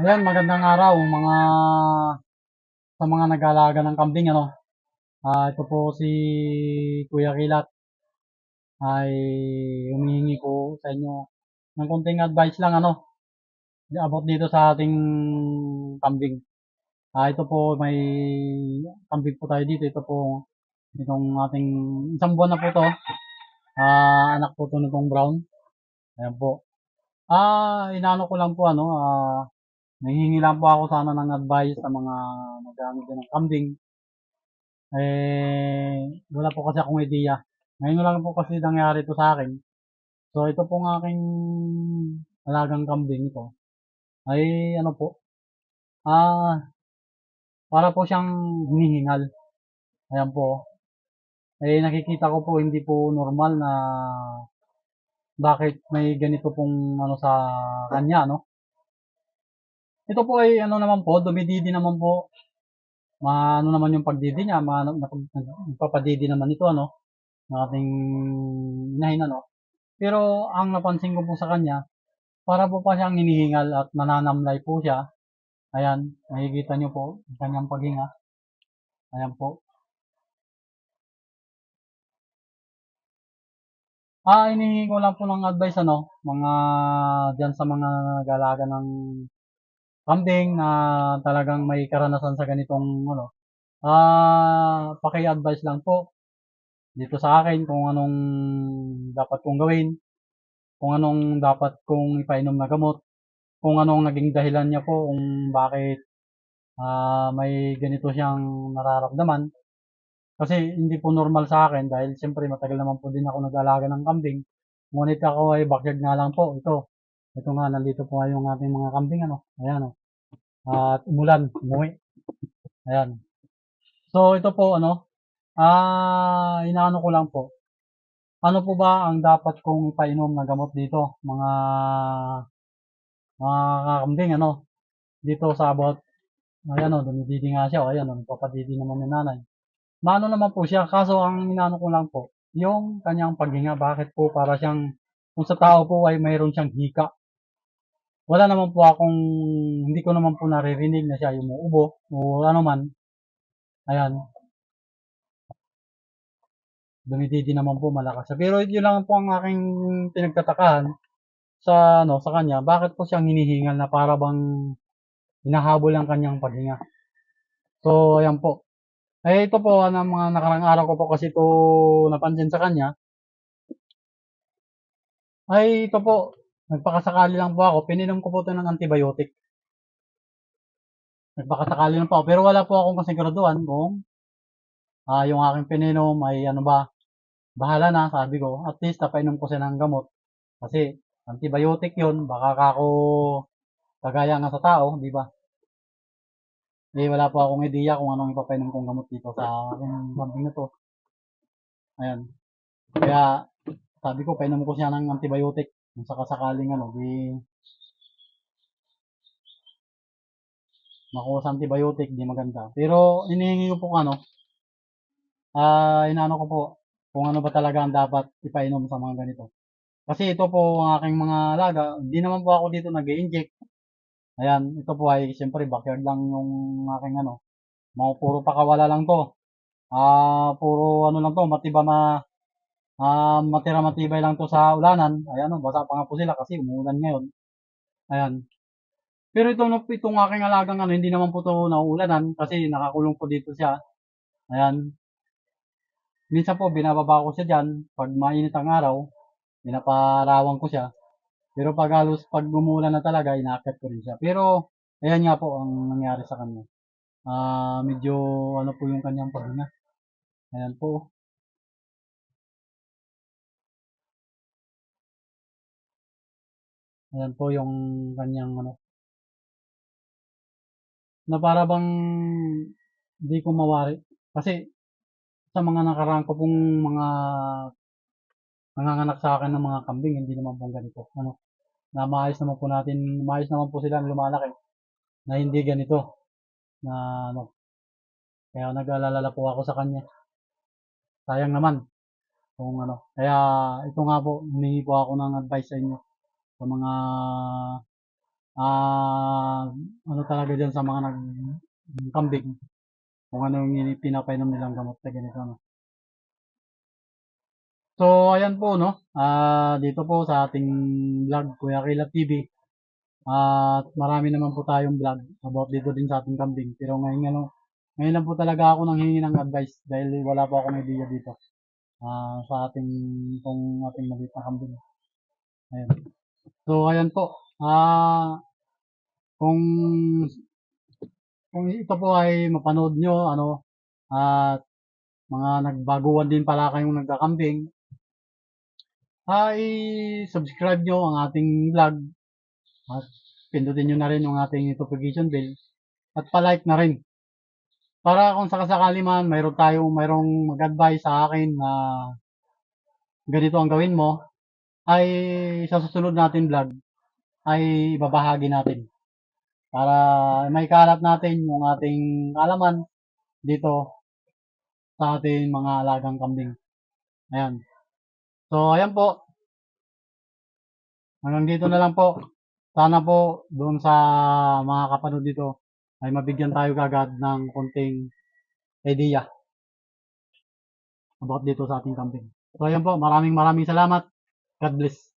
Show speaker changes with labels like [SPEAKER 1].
[SPEAKER 1] Ayan, magandang araw mga sa mga nag-aalaga ng kambing ano. Ah, ito po si Kuya Kilat ay humihingi po sa inyo ng konting advice lang ano about dito sa ating kambing. Ah, ito po may kambing po tayo dito. Ito po itong ating isang buwan na po to. Ah, anak po to nitong brown. Ayan po. Ah, inano ko lang po ano, ah, Nanghihingi lang po ako sana ng advice sa mga nagamit ng kambing. Eh, wala po kasi akong idea. Ngayon lang po kasi nangyari ito sa akin. So, ito pong aking alagang kambing ito. Ay, ano po, ah, para po siyang hinihingal. Ayan po. Eh, nakikita ko po hindi po normal na bakit may ganito pong ano sa kanya, no? Ito po ay ano naman po, dumididi naman po. Maano naman yung pagdidi niya, ma, nagpapadidi naman ito ano, ng ating inahin ano. Pero ang napansin ko po sa kanya, para po pa siyang hinihingal at nananamlay po siya. Ayan, nakikita niyo po ang kanyang paghinga. Ayan po. Ah, inihingi ko lang po ng advice ano, mga diyan sa mga nag-aalaga ng kambing na talagang may karanasan sa ganitong ano. Ah, paki-advise lang po dito sa akin kung anong dapat kong gawin, kung anong dapat kong ipainom na gamot, kung anong naging dahilan niya po kung bakit ah, may ganito siyang nararamdaman. Kasi hindi po normal sa akin dahil siyempre matagal naman po din ako nag-alaga ng kambing. Ngunit ako ay backyard nga lang po. Ito. Ito nga, nandito po yung ating mga kambing. Ano? Ayan. Oh. At umulan. Umuwi. Ayan. So, ito po, ano, ah, inaano ko lang po. Ano po ba ang dapat kong ipainom na gamot dito? Mga, mga kambing, ano, dito sa about, ayan o, dumididi nga siya, o, ayan o, nagpapadidi naman yung nanay. Maano naman po siya, kaso ang inaano ko lang po, yung kanyang paghinga, bakit po para siyang, kung sa tao po ay mayroon siyang hika. Wala naman po akong, hindi ko naman po naririnig na siya umuubo, o ano man. Ayan. Dumididi naman po malakas siya. Pero yun lang po ang aking pinagtatakahan sa, ano, sa kanya. Bakit po siyang hinihingal na para bang hinahabol ang kanyang paghinga. So, ayan po. Eh, ito po, ng mga nakarang araw ko po kasi ito napansin sa kanya. Ay, ito po, nagpakasakali lang po ako, pininom ko po ito ng antibiotic. Nagpakasakali lang po ako, pero wala po akong kasiguraduhan kung ah, yung aking pininom ay ano ba, bahala na, sabi ko. At least, napainom ko siya ng gamot. Kasi, antibiotic yun, baka ako kagaya nga sa tao, di ba? Eh, wala po akong idea kung anong ipapainom kong gamot dito sa aking kambing na to. Ayan. Kaya, sabi ko, painom ko siya ng antibiotic. Kung sakasakaling ano, di makuha sa antibiotic, di maganda. Pero, inihingi ko po ano, ah, inaano ko po, kung ano ba talaga ang dapat ipainom sa mga ganito. Kasi ito po ang aking mga alaga, hindi naman po ako dito nag inject Ayan, ito po ay siyempre backyard lang yung aking ano, mga puro pakawala lang to. Ah, puro ano lang to, matiba ma ah, matira matibay lang to sa ulanan. Ayan, basa pa nga po sila kasi umuulan ngayon. Ayan. Pero ito itong aking alagang ano, hindi naman po to nauulanan kasi nakakulong po dito siya. Ayan. Minsan po binababa ko siya diyan pag mainit ang araw, pinaparawan ko siya. Pero pag halos pag umulan na talaga, inaakyat ko rin siya. Pero ayan nga po ang nangyari sa kanya. Ah, medyo ano po yung kanyang paghinga. Ayan po. Ayan po yung kanyang ano. Na para bang hindi ko mawari. Kasi sa mga nakaraan ko pong mga nanganganak sa akin ng mga kambing, hindi naman pong ganito. Ano, na maayos naman po natin, maayos naman po sila lumalaki. Na hindi ganito. Na ano. Kaya nag-alala po ako sa kanya. Sayang naman. Kung ano. Kaya ito nga po, humingi po ako ng advice sa inyo. Sa mga ah ano talaga dyan sa mga nag kambing kung ano yung pinapainom nilang gamot na ganito no. So ayan po no. Ah dito po sa ating vlog Kuya Kila TV. At marami naman po tayong vlog about dito din sa ating kambing. Pero ngayon ano, ngayon lang po talaga ako nang hingi ng advice dahil wala po akong idea dito. Ah sa ating kung ating maliit na kambing. Ayan. So ayan po. Ah kung kung ito po ay mapanood nyo, ano, at mga nagbaguhan din pala kayong nagkakambing, ay subscribe nyo ang ating vlog at pindutin nyo na rin yung ating notification bell at palike na rin. Para kung sakasakali man, mayroon tayong, mayroong mag-advise sa akin na ganito ang gawin mo, ay sa susunod natin vlog, ay ibabahagi natin para may kalat natin yung ating alaman dito sa ating mga alagang kambing. Ayan. So, ayan po. Hanggang dito na lang po. Sana po doon sa mga kapanood dito ay mabigyan tayo kagad ng konting idea about dito sa ating kambing. So, ayan po. Maraming maraming salamat. God bless.